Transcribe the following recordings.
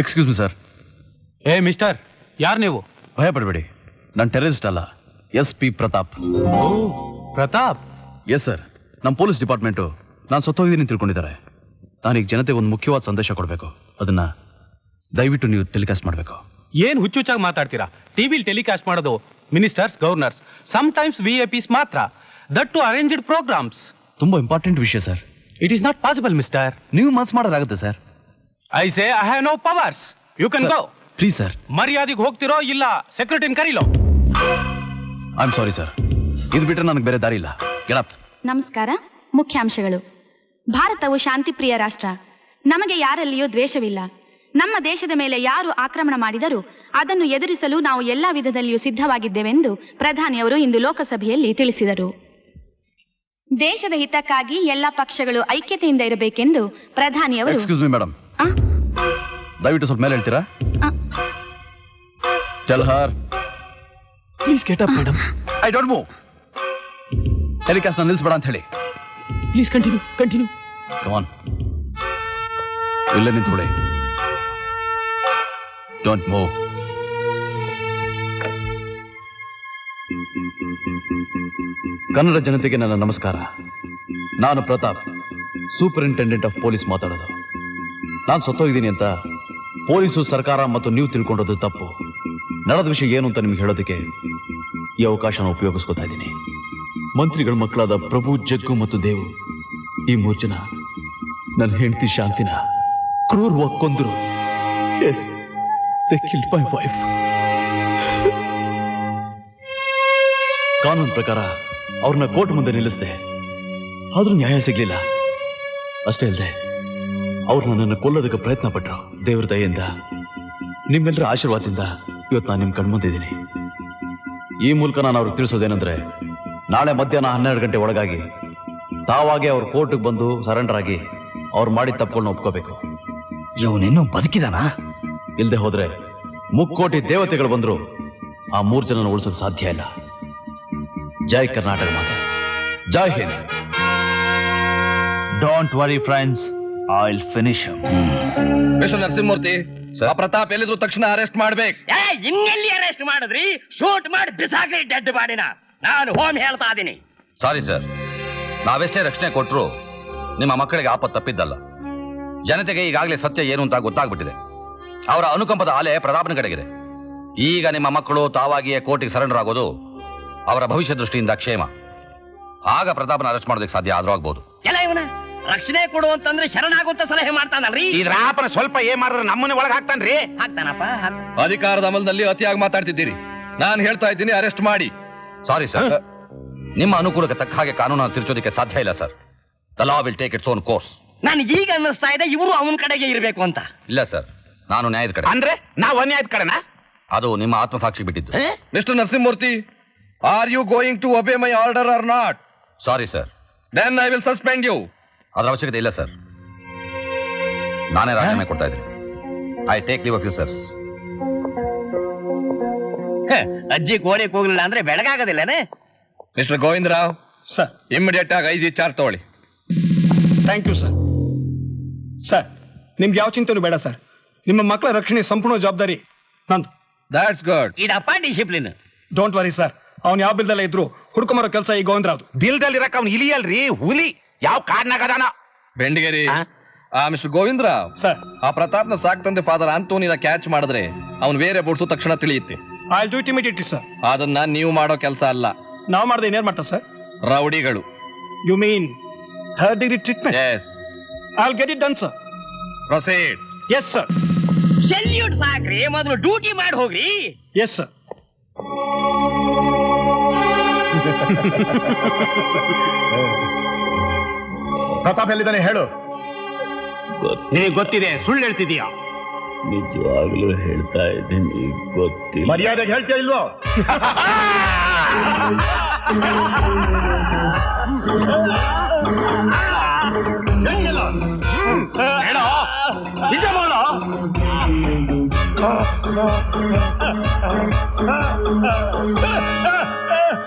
Excuse me sir ಏ mister ಯಾರು ನೀವು? ಭಯ ಪಡಬೇಡಿ ನಾನು ಟೆರರಿಸ್ಟ್ ಅಲ್ಲ. S P Pratap. ಓ ಪ್ರತಾಪ್? Yes sir. ನಮ್ಮ ಪೊಲೀಸ್ ಡಿಪಾರ್ಟ್ಮೆಂಟು ನಾನು ಸತ್ತೋಗಿದ್ದೀನಿ ತಿಳ್ಕೊಂಡಿದ್ದಾರೆ. ನಾನೀಗ ಜನತೆ ಒಂದು ಮುಖ್ಯವಾದ ಸಂದೇಶ ಕೊಡಬೇಕು. ಅದನ್ನ ದಯವಿಟ್ಟು ನೀವು ಟೆಲಿಕಾಸ್ಟ್ ಮಾಡಬೇಕು. ಏನು ಹುಚ್ಚುಚ್ಚಾಗಿ ಮಾತಾಡ್ತೀರಾ? ಟಿವಿಲಿ ಟೆಲಿಕಾಸ್ಟ್ ಮಾಡೋದು ministers governors some times V A Ps ಮಾತ್ರ. ದಟ್ ಟು ಅರೇಂಜ್ಡ್ ಪ್ರೋಗ್ರಾಮ್ಸ್ ತುಂಬ ಇಂಪಾರ್ಟೆಂಟ್ ವಿಷಯ sir. It is not possible mister ನೀವು ಮನ್ಸು ಮಾಡೋದಾಗುತ್ತೆ sir. I say I have no powers you can go please sir ಮರ್ಯಾದೆಗೆ ಹೋಗ್ತಿರೋ ಇಲ್ಲ ಸೆಕ್ರೆಟರಿನ ಕರೀಲೋ. ಐ ಆಮ್ ಸಾರಿ ಸರ್ ಇದು ಬಿಟ್ಟರೆ ನನಗೆ ಬೇರೆ ದಾರಿ ಇಲ್ಲ ಗೆಳಪ್ ನಮಸ್ಕಾರ ಮುಖ್ಯಾಂಶಗಳು. ಭಾರತವು ಶಾಂತಿಪ್ರಿಯ ರಾಷ್ಟ್ರ. ನಮಗೆ ಯಾರಲ್ಲಿಯೂ ದ್ವೇಷವಿಲ್ಲ. ನಮ್ಮ ದೇಶದ ಮೇಲೆ ಯಾರು ಆಕ್ರಮಣ ಮಾಡಿದರೂ ಅದನ್ನು ಎದುರಿಸಲು ನಾವು ಎಲ್ಲ ವಿಧದಲ್ಲಿಯೂ ಸಿದ್ಧವಾಗಿದ್ದೇವೆಂದು ಪ್ರಧಾನಿಯವರು ಇಂದು ಲೋಕಸಭೆಯಲ್ಲಿ ತಿಳಿಸಿದರು. ದೇಶದ ಹಿತಕ್ಕಾಗಿ ಎಲ್ಲ ಪಕ್ಷಗಳು ಐಕ್ಯತೆಯಿಂದ ಇರಬೇಕೆಂದು ಪ್ರಧಾನಿಯವರು ಎಕ್ಸ್ಕ್ಯೂಸ್ ಮಿ ಮೇಡಮ್ ದಯವಿಟ್ಟು ಸ್ವಲ್ಪ ಮೇಲೆ ಹೇಳ್ತೀರಾ? Tell her please get up madam I don't move ಟೆಲಿಕಾಸ್ಟ್ನ ನಿಲ್ಲಿಸ್ಬೇಡ ಅಂತ ಹೇಳಿ. ಪ್ಲೀಸ್ ಕಂಟಿನ್ಯೂ ಕಂಟಿನ್ಯೂ ಕಮಾನ್ ಇಲ್ಲೇ ನಿಂತ್ಕೊಳ್ಳಿ ಡೋಂಟ್ ಮೂವ್ ಕನ್ನಡ ಜನತೆಗೆ ನನ್ನ ನಮಸ್ಕಾರ. ನಾನು ಪ್ರತಾಪ್ ಸೂಪರಿಂಟೆಂಡೆಂಟ್ ಆಫ್ ಪೊಲೀಸ್ ಮಾತಾಡೋದು. ನಾನು ಸತ್ತೋಗಿದ್ದೀನಿ ಅಂತ ಪೊಲೀಸು, ಸರ್ಕಾರ ಮತ್ತು ನೀವು ತಿಳ್ಕೊಂಡದ್ದು ತಪ್ಪು. ನಡೆದ ವಿಷಯ ಏನು ಅಂತ ನಿಮ್ಗೆ ಹೇಳೋದಕ್ಕೆ ಈ ಅವಕಾಶನ ಉಪಯೋಗಿಸ್ಕೊತಾ ಇದ್ದೀನಿ. ಮಂತ್ರಿಗಳ ಮಕ್ಕಳಾದ ಪ್ರಭು, ಜಗ್ಗು ಮತ್ತು ದೇವು, ಈ ಮೂರು ಜನ ನನ್ನ ಹೆಂಡತಿ ಶಾಂತಿನ ಕ್ರೂರ್ ಒಕ್ಕೊಂದರು ಎಸ್ ಕಿಲ್ಡ್ ಮೈ ವೈಫ್ ಕಾನೂನು ಪ್ರಕಾರ ಅವ್ರನ್ನ ಕೋರ್ಟ್ ಮುಂದೆ ನಿಲ್ಲಿಸಿದೆ. ಆದ್ರೂ ನ್ಯಾಯ ಸಿಗ್ಲಿಲ್ಲ. ಅಷ್ಟೇ ಅಲ್ಲದೆ ಅವ್ರು ನನ್ನನ್ನು ಕೊಲ್ಲೋದಕ್ಕೆ ಪ್ರಯತ್ನ ಪಟ್ರು. ದೇವ್ರ ದಯೆಯಿಂದ. ನಿಮ್ಮೆಲ್ಲರ ಆಶೀರ್ವಾದದಿಂದ ಇವತ್ತು ನಾನು ನಿಮ್ಮ ಕಣ್ಮುಂದಿದ್ದೀನಿ. ಈ ಮೂಲಕ ನಾನು ಅವ್ರಿಗೆ ತಿಳಿಸೋದೇನೆಂದ್ರೆ ನಾಳೆ ಮಧ್ಯಾಹ್ನ ಹನ್ನೆರಡು ಗಂಟೆ ಒಳಗಾಗಿ ತಾವಾಗೆ ಅವ್ರ ಕೋರ್ಟಿಗೆ ಬಂದು ಸರೆಂಡರ್ ಆಗಿ ಅವ್ರು ಮಾಡಿ ತಪ್ಪುಗಳನ್ನ ಒಪ್ಕೋಬೇಕು. ಇವನಿನ್ನೂ ಬದುಕಿದಾನಾ? ಇಲ್ಲದೆ ಹೋದ್ರೆ ಮುಕ್ಕೋಟಿ ದೇವತೆಗಳು ಬಂದರು ಆ ಮೂರು ಜನನ ಉಳಿಸೋಕೆ ಸಾಧ್ಯ ಇಲ್ಲ. ಜೈ ಕರ್ನಾಟಕ ಮಾತೆ. ಜೈ Hind. Don't worry friends I will finish mister Narasimhamurthy ಆ ಪ್ರತಾಪ್ ಎಲ್ಲಿದ್ರು ತಕ್ಷಣ ಅರೆಸ್ಟ್ ಮಾಡ್ಬೇಕು. ಏ ಇನ್ನೆಲ್ಲಿ ಅರೆಸ್ಟ್ ಮಾಡಿದ್ರಿ? ಶೂಟ್ ಮಾಡಿ ಬಿಸಾಕ್ರಿ ಡೆಡ್ ಬಾಡಿನ ನಾನು ಹೋಮ್ ಹೇಳ್ತಾ ಇದೀನಿ. ಸಾರಿ ಸರ್ ನಾವೆಷ್ಟೇ ರಕ್ಷಣೆ ಕೊಟ್ಟರು ನಿಮ್ಮ ಮಕ್ಕಳಿಗೆ ಆಪತ್ತು ತಪ್ಪಿದ್ದಲ್ಲ. ಜನತೆಗೆ ಈಗಾಗಲೇ ಸತ್ಯ ಏನು ಅಂತ ಗೊತ್ತಾಗ್ಬಿಟ್ಟಿದೆ. ಅವರ ಅನುಕಂಪದ ಆಲೆ ಪ್ರತಾಪನ ಕಡೆಗಿದೆ. ಈಗ ನಿಮ್ಮ ಮಕ್ಕಳು ತಾವಾಗಿಯೇ ಕೋರ್ಟಿಗೆ ಸರೆಂಡರ್ ಆಗೋದು ಅವರ ಭವಿಷ್ಯ ದೃಷ್ಟಿಯಿಂದ ಕ್ಷೇಮ. ಆಗ ಪ್ರತಾಪನ ಅರೆಸ್ಟ್ ಮಾಡೋದಕ್ಕೆ ಸಾಧ್ಯ ಆದ್ರೂ ಆಗ್ಬೋದು. ಎಲ್ಲ ಇವನ? ರಕ್ಷಣೆ ಕೊಡು ಅಂತಂದ್ರೆ ಶರಣಾಗುತ್ತ ಸಲಹೆ ಮಾಡ್ತಾನಲ್ರಿ? ಇದ್ರಾಪನ ಸ್ವಲ್ಪ ಏ ಮಾಡಿದ್ರೆ ನಮ್ಮನ್ನ ಒಳಗೆ ಹಾಕ್ತಾನ್ರಿ. ಹಾಕ್ತಾನಪ್ಪ ಹಾಕ್- ಅಧಿಕಾರದ ಅಮಲದಲ್ಲಿ ಅತಿಯಾಗಿ ಮಾತಾಡ್ತಿದ್ದೀರಿ. ನಾನು ಹೇಳ್ತಾ ಇದ್ದೀನಿ ಅರೆಸ್ಟ್ ಮಾಡಿ. ಸಾರಿ ಸರ್ ನಿಮ್ಮ ಅನುಕೂಲಕ್ಕೆ ತಕ್ಕ ಹಾಗೆ ಕಾನೂನನ್ನು ತಿರುಚೋದಕ್ಕೆ ಸಾಧ್ಯ ಇಲ್ಲ sir the law will take its own course ನನಗೆ ಈಗ ಅನ್ನಿಸ್ತಾ ಇದೆ ಇವರು ಅವನ ಕಡೆಗೆ ಇರಬೇಕು ಅಂತ. ಇಲ್ಲ ಸರ್ ನಾನು ನ್ಯಾಯದ ಕಡೆ. ಅಂದ್ರೆ ನಾವ್ ಅನ್ಯಾಯದ ಕಡೆನಾ? ಅದು ನಿಮ್ಮ ಆತ್ಮಸಾಕ್ಷಿ ಬಿಟ್ಟಿದ್ದು. Mister Narasimhamurthy are you going to obey my order or not sorry sir then I will suspend you. ಅದರ ಅವಶ್ಯಕತೆ ಇಲ್ಲ ಸರ್. ನಾನೇ ರಾಜೀನಾಮೆ ಕೊಡ್ತಾ ಇದ್ದೀನಿ. I take leave of you sirs ಹ, ಅಜ್ಜಿ ಕೋರಿಕ್ ಹೋಗ್ಲಿಲ್ಲ ಅಂದ್ರೆ ಬೆಳಗಾಗೋದಿಲ್ಲನೇ ಗೋವಿಂದ ರಾವ್ ಸರ್ ಇಮ್ಮಿಡಿಯೇಟ್ ಆಗಿ ಐದು ಚಾರ್ ಚಾರ್ಜ್ ತಗೊಳ್ಳಿ. ಥ್ಯಾಂಕ್ ಯು ಸರ್ ಸರ್ ನಿಮ್ಗೆ ಯಾವ ಚಿಂತೆನೂ ಬೇಡ ಸರ್ ನಿಮ್ಮ ಮಕ್ಕಳ ರಕ್ಷಣೆ ಸಂಪೂರ್ಣ ಜವಾಬ್ದಾರಿ ನಂದು. ದಾಟ್ಸ್ ಗುಡ್ ಇದಪ್ಪ ಡಿಸಿಪ್ಲಿನ್ ಡೋಂಟ್ ವರಿ ಸರ್ ಅವ್ನು ಯಾವ ಬಿಲ್ದಲ್ಲೇ ಇದ್ರು ಹುಡ್ಕೊಂಬರೋ ಕೆಲಸ ಈ ಗೋವಿಂದರಾವ್ದು ಬಿಲ್ದಲ್ಲಿ ಇರಕ್ ಅವ್ನು ಇಲಿಯಲ್ರಿ ಹುಲಿ. ಯಾವ ಕಾರ್ನಾಗ ಅದಾನ? ಬೆಂಡಿಗೇರಿ ಆ? ಆ ಮಿಸ್ಟರ್ ಗೋವಿಂದರಾವ್ ಸರ್. ಆ ಪ್ರತಾಪ್ನ ಸಾಕ್ ತಂದೆ ಫಾದರ್ ಆಂಟೋನಿನ ಕ್ಯಾಚ್ ಮಾಡಿದ್ರೆ ಅವನು ಬೇರೆ ಬುಡ್ಸು ತಕ್ಷಣ ತಿಳಿಯುತ್ತೆ. I do it immediately sir ಅದನ್ನ ನೀವು ಮಾಡೋ ಕೆಲಸ ಅಲ್ಲ. ನಾವು ಮಾಡ್ದೆ ಇನ್ನೇನ್ ಮಾಡ್ತಾರೆ sir ರೌಡಿಗಳು. You mean third degree treatment yes I get it done sir proceed yes sir salute ಸಾಕ್ರಿ ಮೊದಲು ಡ್ಯೂಟಿ ಮಾಡಿ ಹೋಗ್ರಿ. ಎಸ್ ಸರ್ ಪ್ರತಾಪ್ ಎಲ್ಲಿದ್ದಾನೆ ಹೇಳು. ನಿನಗೆ ಗೊತ್ತಿದೆ ಸುಳ್ಳು ಹೇಳ್ತಿದೀಯಾ ನಿಜವಾಗ್ಲೂ ಹೇಳ್ತಾ ಇದ್ದೀನಿ ಗೊತ್ತಿಲ್ಲ. ಮರ್ಯಾದೆಗೆ ಹೇಳ್ತೀಯ ಇಲ್ವೋ? ಹೇಳೋ? ನಿಜ ಮಾಡೋ.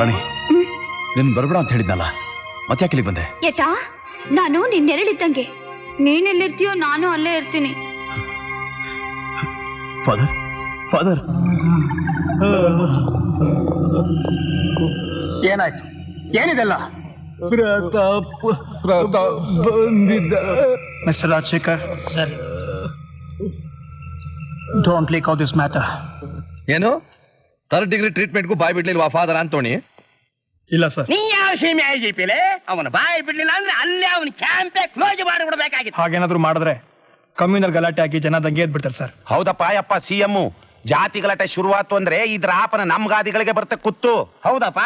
ರಾಣಿ ನಿನ್ ಬರ್ಬೇಡ ಅಂತ ಹೇಳಿದ್ನಲ್ಲ ಮತ್ತೆ ಯಾಕೆ ಬಂದೆ? ಏಟಾ ನಾನು ನಿನ್ ನೆರಳಿದ್ದಂಗೆ. ನೀನೆಲ್ಲಿರ್ತೀಯೋ ನಾನು ಅಲ್ಲೇ ಇರ್ತೀನಿ. ಫಾದರ್ ಫಾದರ್ ಏನಾಯ್ತು? ಏನಿದೆಲ್ಲ? ಪ್ರತಾಪ್ ಬಂದಿದ್ದ. Mister Rajashekar sir don't leak out this matter ಏನು? ಥರ್ಡ್ ಡಿಗ್ರಿ ಟ್ರೀಟ್ಮೆಂಟ್ಗೂ ಬಾಯ್ ಬಿಡ್ಲಿಲ್ವಾ ಫಾದರ್ ಅಂತೋಣಿ ಇಲ್ಲ ಸರ್ ನೀ ಯಾವ ಸೀಮೆ ಐಜಿಪಿಲೆ ಅವನ ಬಾಯಿ ಬಿಡ್ಲಿಲ್ಲ ಅಂದ್ರೆ ಅಲ್ಲೇ ಅವನ ಕ್ಯಾಂಪೇ ಕ್ಲೋಸ್ ಮಾಡಿ ಬಿಡ್ಬೇಕಾಗಿತ್ತು. ಹಾಗೇನಾದ್ರೂ ಮಾಡಿದ್ರೆ ಕಮ್ಯುನಲ್ ಗಲಾಟೆ ಹಾಕಿ ಜನ ದಂಗೆ ಎದ್ಬಿಡ್ತಾರೆ ಸರ್ ಹೌದಪ್ಪ ಯಪ್ಪ ಸಿ ಎಂ ಜಾತಿ ಗಲಾಟೆ ಶುರುವಾತು ಅಂದ್ರೆ ಇದ್ರ ಆಪನ ನಮ್ ಗಾದಿಗಳಿಗೆ ಬರ್ತ ಕುತ್ತು. ಹೌದಪ್ಪ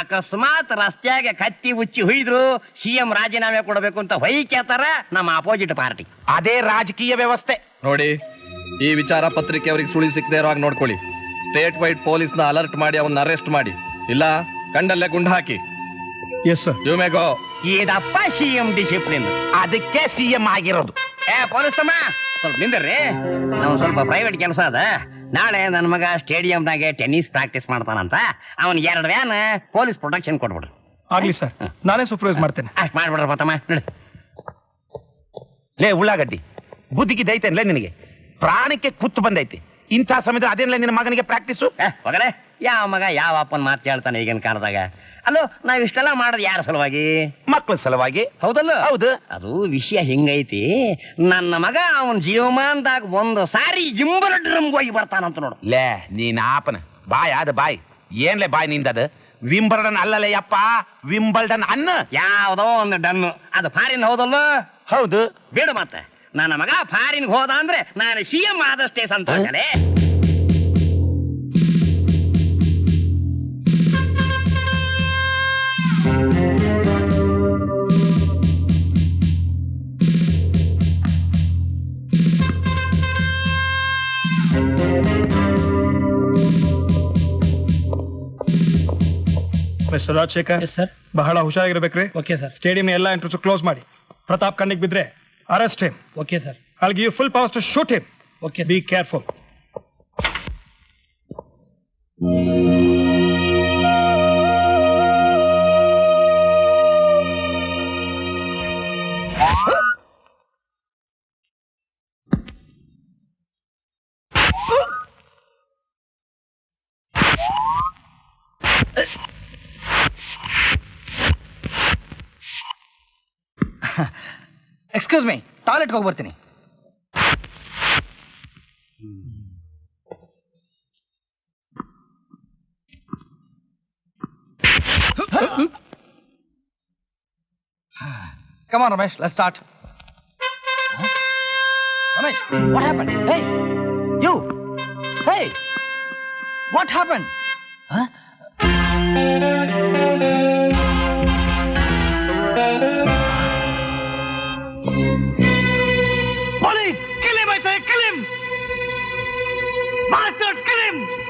ಅಕಸ್ಮಾತ್ ರಸ್ತೆಯಾಗೆ ಕತ್ತಿ ಉಚ್ಚಿ ಹುಯ್ದ್ರು ಸಿಎಂ ರಾಜೀನಾಮೆ ಕೊಡಬೇಕು ಅಂತ ಹೊಯ್ಕೇತಾರ ನಮ್ಮ ಅಪೋಸಿಟ್ ಪಾರ್ಟಿ ಅದೇ ರಾಜಕೀಯ ವ್ಯವಸ್ಥೆ. ನೋಡಿ ಈ ವಿಚಾರ ಪತ್ರಿಕೆ ಅವರಿಗೆ ಸುಳಿ ಸಿಕ್ಕದೆ ಇರೋ ಹಾಗೆ ನೋಡ್ಕೊಳ್ಳಿ. ಸ್ಟೇಟ್ ವೈಡ್ ಪೊಲೀಸ್ನ ಅಲರ್ಟ್ ಮಾಡಿ ಅವನ್ನ ಅರೆಸ್ಟ್ ಮಾಡಿ. ಇಲ್ಲ ಕಂಡಲ್ಲೇ ಗುಂಡು ಹಾಕಿ. Yes sir you may go ಇದಪ್ಪ CM discipline ಅದಕ್ಕೆ ಸಿ ಎಂ ಆಗಿರೋದು. ಏ ಪೊಲೀಸ್ ತಮ್ಮ ಸ್ವಲ್ಪ ನಿಂದ್ರಿ. ನಾವು ಸ್ವಲ್ಪ ಪ್ರೈವೇಟ್ ಕೆಲಸ ಅದ. ನಾಳೆ ನನ್ನ ಮಗ ಸ್ಟೇಡಿಯಂನಾಗೆ ಟೆನ್ನಿಸ್ ಪ್ರಾಕ್ಟೀಸ್ ಮಾಡ್ತಾನಂತ. ಅವನ್ ಎರಡು ವ್ಯಾನ್ ಪೊಲೀಸ್ ಪ್ರೊಟೆಕ್ಷನ್ ಕೊಟ್ಬಿಡ್ರಿ ಆಗ್ಲಿ ಸರ್ ನಾನೇ ಸೂಪರ್ವೈಸ್ ಮಾಡ್ತೇನೆ. ಅಷ್ಟ್ ಮಾಡ್ಬಿಡ್ರಪ್ಪ ತಮ್ಮ ನಡಿ. ಲೇ ಉಳ್ಳಾಗಡ್ಡಿ. ಬುದ್ಧಿಗೆ ದೈತೇನ್ಲೇ ನಿನಗೆ. ಪ್ರಾಣಕ್ಕೆ ಕುತ್ತು ಬಂದೈತಿ. ಇಂಥ ಸಮಯದ ಅದೇನಿಲ್ಲ ನಿನ್ನ ಮಗನಿಗೆ ಪ್ರಾಕ್ಟೀಸು ಹೋಗಲೇ ಯಾವ ಮಗ ಯಾವ ಅಪ್ಪನ ಮಾತು ಕೇಳ್ತಾನೆ ಈಗಿನ ಕಾಲದಾಗ? ಅಲ್ಲೋ ನಾವ್ ಇಷ್ಟೆಲ್ಲ ಮಾಡೋದು ಯಾರ ಸಲುವಾಗಿ? ಮಕ್ಕಳ ಸಲುವಾಗಿ. ಹೌದಲ್ಲ? ಹೌದು. ಅದು ವಿಷಯ ಹಿಂಗೈತಿ. ನನ್ನ ಮಗ ಅವನ ಜೀವಮಾನದಾಗ ಒಂದು ಸಾರಿ ಜಿಂಬರ ಡ್ರಮ್ಗೆ ಹೋಗಿ ಬರ್ತಾನಂತ ನೋಡು. ಲೇ ನೀನ್ ಆಪನ. ಬಾಯ್ ಅದ ಬಾಯ್. ಏನ್ಲೆ ಬಾಯ್ ಅದು ವಿಂಬರ್ಡನ್ ಅಲ್ಲಲೇ ಯಪ್ಪ. ವಿಂಬಲ್ಡನ್ ಅನ್ನ. ಯಾವುದೋ ಒಂದು ಡನ್ನು. ಅದು ಫಾರಿನ್ ಹೌದಲ್ಲ? ಹೌದು. ಬೇಡ ಮತ್ತೆ. ನನ್ನ ಮಗ ಫಾರಿನ್ ಹೋದ ಅಂದ್ರೆ ನಾನು ಸಿ ಎಂ ಆದಷ್ಟೇ ಸಂತೋಷನೇ. ಮಿಸ್ಟರ್ ರಾಜಶೇಖರ್ ಸರ್ ಬಹಳ ಹುಷಾರಾಗಿರ್ಬೇಕ್ರಿ. ಓಕೆ ಸರ್ ಸ್ಟೇಡಿಯಂ ಎಲ್ಲ ಎಂಟ್ರೆನ್ಸ್ ಕ್ಲೋಸ್ ಮಾಡಿ. ಪ್ರತಾಪ್ ಕಣ್ಣಿಗೆ ಬಿದ್ರೆ Arrest him. Okay, sir. I'll give you full powers to shoot him. Okay. Be careful. Me ಟಾಯ್ಲೆಟ್ಗೆ ಹೋಗಿ ಬರ್ತೀನಿ Come on, Ramesh, let's start. Huh? Ramesh, what happened? Hey, you! Hey! What happened? Huh? Bastards, kill him!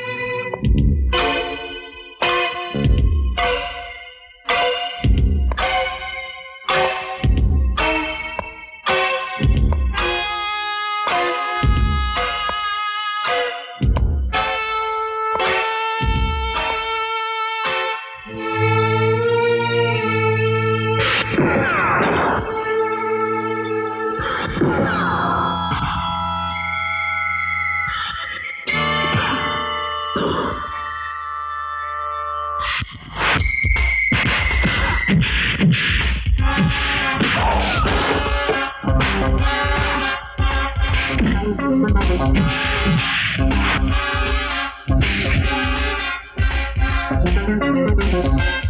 thank you.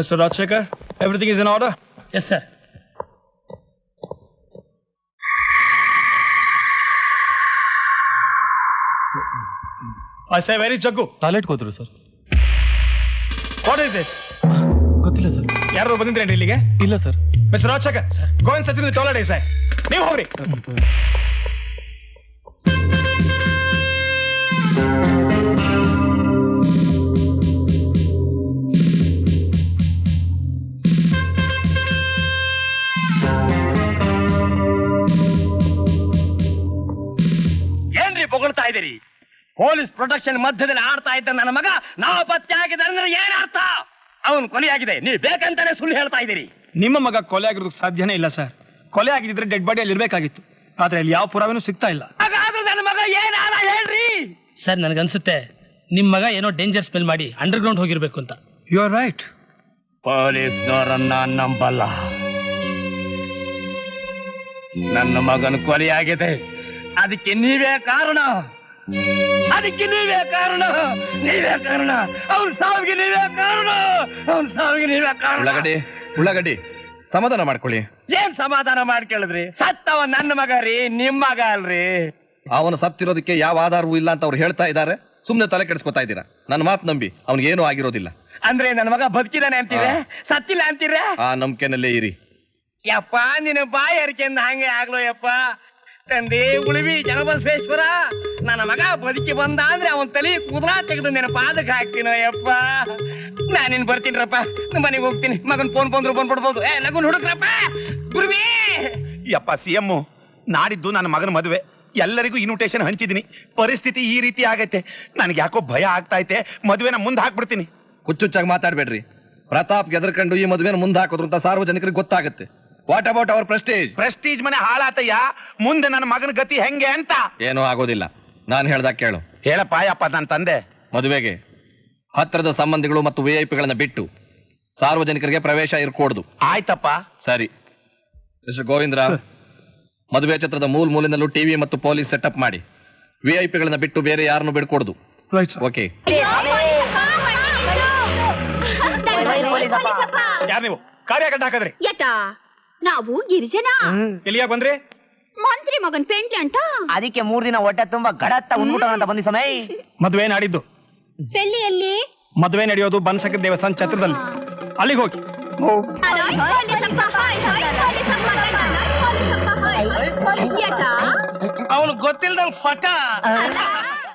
Mr. Rajshekar, everything is in order? Yes sir I say very Jaggu. Toilet ಹೋದ್ರು sir What is this? ಗೊತ್ತಿಲ್ಲ sir ಯಾರು ಬಂದಿದ್ರೇನ್ರಿ ಇಲ್ಲಿಗೆ ಇಲ್ಲ sir mister Rajashekhar Govind Sachin toilet ಇದೆ sir ನೀವು ಹೋಗ್ರಿ ಇದೀರಿ ಪೊಲೀಸ್ ಪ್ರೊಟೆಕ್ಷನ್ ಮಧ್ಯದಲ್ಲಿ ಆಡ್ತಾ ಇದ್ದ ನನ್ನ ಮಗ ನಾವು ಪತ್ತೆ ಆಗಿದೆ ಅಂದ್ರೆ ಏನ್ ಅರ್ಥ? ಅವನು ಕೊಲೆಯಾಗಿದೆ. ನೀವು ಬೇಕಂತಾನೆ ಸುಳ್ಳು ಹೇಳ್ತಾ ಇದ್ದೀರಿ. ನಿಮ್ಮ ಮಗ ಕೊಲೆ ಆಗಿರೋದಕ್ಕೆ ಸಾಧ್ಯನೇ ಇಲ್ಲ ಸರ್. ಕೊಲೆ ಆಗಿದ್ರೆ ಡೆಡ್ ಬಾಡಿ ಅಲ್ಲಿ ಇರಬೇಕಾಗಿತ್ತು. ಆದ್ರೆ ಅಲ್ಲಿ ಯಾವ ಪುರಾವೆನೂ ಸಿಗ್ತಾ ಇಲ್ಲ. ಹಾಗಾದ್ರೆ ನನ್ನ ಮಗ ಏನಾದ ಹೇಳ್ರಿ? ಸರ್ ನನಗನ್ಸುತ್ತೆ ನಿಮ್ಮ ಮಗ ಏನೋ ಡೇಂಜರ್ ಸ್ಮೆಲ್ ಮಾಡಿ ಅಂಡರ್ ಗ್ರೌಂಡ್ ಹೋಗಿರ್ಬೇಕು ಅಂತ. ಯು ಆರ್ ರೈಟ್ ಪೊಲೀಸ್ನವರನ್ನ ನಂಬಲ್ಲ. ನನ್ನ ಮಗನ ಕೊಲೆಯಾಗಿದೆ. ಅದಕ್ಕೆ ನೀವೇ ಕಾರಣ? ಅದಕ್ಕೆ ನೀವೇ ಕಾರಣ? ನೀವೇ ಕಾರಣ? ಅವ್ನ ಸಾವಿಗೆ ನೀವೇ ಕಾರಣ? ಅವ್ನ ಸಾವಿಗೆ ನೀವೇ ಕಾರಣ. ಉಳ್ಳಗಡ್ಡಿ ಉಳ್ಳಗಡ್ಡಿ ಸಮಾಧಾನ ಮಾಡ್ಕೊಳ್ಳಿ. ಏನ್ ಸಮಾಧಾನ ಮಾಡ್ಕೇಳಿದ್ರಿ ಸತ್ತವ ನನ್ನ ಮಗ ರೀ ನಿಮ್ ಮಗ ಅಲ್ರಿ. ಅವನು ಸತ್ತಿರೋದಕ್ಕೆ ಯಾವ ಆಧಾರವೂ ಇಲ್ಲ ಅಂತ ಅವ್ರು ಹೇಳ್ತಾ ಇದ್ದಾರೆ. ಸುಮ್ನೆ ತಲೆ ಕೆಡಿಸ್ಕೊತಾ ಇದ್ದೀರಾ? ನನ್ನ ಮಾತು ನಂಬಿ ಅವ್ನಿಗೇನೂ ಆಗಿರೋದಿಲ್ಲ. ಅಂದ್ರೆ ನನ್ನ ಮಗ ಬದುಕಿದಾನೆ ಅಂತೀರಾ? ಸತ್ತಿಲ್ಲ ಅಂತೀರಾ? ಆ ನಂಬಿಕೆನಲ್ಲೇ ಇರಿ. ಯಪ್ಪ ನಿನ್ನ ಬಾಯಿ ಅರಿಕೆಯಿಂದ ಹಂಗೆ ಆಗ್ಲೋ ಯಪ್ಪ. ತಂದೆ ಉಳಿವಿ ಜನಬಸವೇಶ್ವರ. ನನ್ನ ಮಗ ಬದುಕಿ ಬಂದ ಅಂದ್ರೆ ಅವನ್ ತಲೆ ಕುದುರಾ ತೆಗೆದು ನಿನ್ನ ಪಾದಕ್ಕೆ ಹಾಕ್ತೀನೋ ಯಪ್ಪ. ನಾನಿನ್ ಬರ್ತೀನಿರಪ್ಪ. ನಮ್ಮ ಮನೆಗೆ ಹೋಗ್ತೀನಿ. ಮಗನ್ ಫೋನ್ ಬಂದ್ರು ಬಂದ್ಬಿಡ್ಬೋದು ಬಿಡ್ಬೋದು ಏ ನಗುನ್ ಹುಡುಕ್ರಪ್ಪ. ಗುರುವಿ! ಯಪ್ಪ ಸಿ ಎಂ ನಾಡಿದ್ದು ನನ್ನ ಮಗನ ಮದುವೆ. ಎಲ್ಲರಿಗೂ ಇನ್ವಿಟೇಷನ್ ಹಂಚಿದ್ದೀನಿ ಪರಿಸ್ಥಿತಿ ಈ ರೀತಿ ಆಗೈತೆ. ನನಗೆ ಯಾಕೋ ಭಯ ಆಗ್ತಾ ಐತೆ. ಮದುವೆನ ಮುಂದೆ ಹಾಕ್ಬಿಡ್ತೀನಿ. ಹುಚ್ಚುಚ್ಚಾಗಿ ಮಾತಾಡ್ಬೇಡ್ರಿ. ಪ್ರತಾಪ್ ಗೆದರ್ಕೊಂಡು ಈ ಮದುವೆನ ಮುಂದೆ ಹಾಕೋದ್ರಂತ ಅಂತ ಸಾರ್ವಜನಿಕರಿಗೆ ಗೊತ್ತಾಗುತ್ತೆ. What about our prestige prestige ಮನೆ ಹಾಳಾತಯ್ಯ. ಮುಂದೆ ನನ್ನ ಮಗನ ಗತಿ ಹೆಂಗೆ ಅಂತ. ಏನೂ ಆಗೋದಿಲ್ಲ. ನಾನು ಹೇಳ್ದಾಗ ಕೇಳು. ಹೇಳಪ್ಪ ಯಪ್ಪ ನನ್ನ ತಂದೆ. ಮದುವೆಗೆ ಹತ್ತಿರದ ಸಂಬಂಧಿಗಳು ಮತ್ತು ವಿ ಐ ಪಿಗಳನ್ನ ಬಿಟ್ಟು ಸಾರ್ವಜನಿಕರಿಗೆ ಪ್ರವೇಶ ಇರ್ಕೂಡ್ದು. ಆಯ್ತಪ್ಪ. ಸರಿ. ಮಿಸ್ಟರ್ ಗೋವಿಂದ್ರ ಮದುವೆ ಚಿತ್ರದ ಮೂಲ ಮೂಲಿನಲ್ಲೂ ಟಿವಿ ಮತ್ತು ಪೊಲೀಸ್ ಸೆಟಪ್ ಮಾಡಿ. ವಿ ಐ ಪಿಗಳನ್ನ ಬಿಟ್ಟು ಬೇರೆ ಯಾರನ್ನು ಬಿಡ್ಕೊಡ್ದು. ಓಕೆ ಯಾರು ನೀವು? ಹಾಕದ್ರಿ. ನಾವು ಗಿರಿಜನ ಎಲ್ಲಿಯಾಗ ಬಂದ್ರಿ ಮಂತ್ರಿ ಮಗನ್ ಪೆಂಡ್ಲಿ ಅಂತ ಅದಕ್ಕೆ ಮೂರ್ ದಿನ ಹೊಟ್ಟೆ ತುಂಬಾ ಗಡತ್ತ ಉಂಡ್ಬಿಟ್ಟ ಅಂತ ಬಂದಿ ಸಮಯ ಮದ್ವೆ ನಾಡಿದ್ದು ಬೆಲ್ಲಿಯಲ್ಲಿ ಮದ್ವೆ ನಡೆಯೋದು ಬನ್ಸಕ ದೇವಸ್ಥಾನ ಛತ್ರದಲ್ಲಿ ಅಲ್ಲಿಗೆ ಹೋಗಿ ಅವನು ಗೊತ್ತಿಲ್ಲದ ಫಟ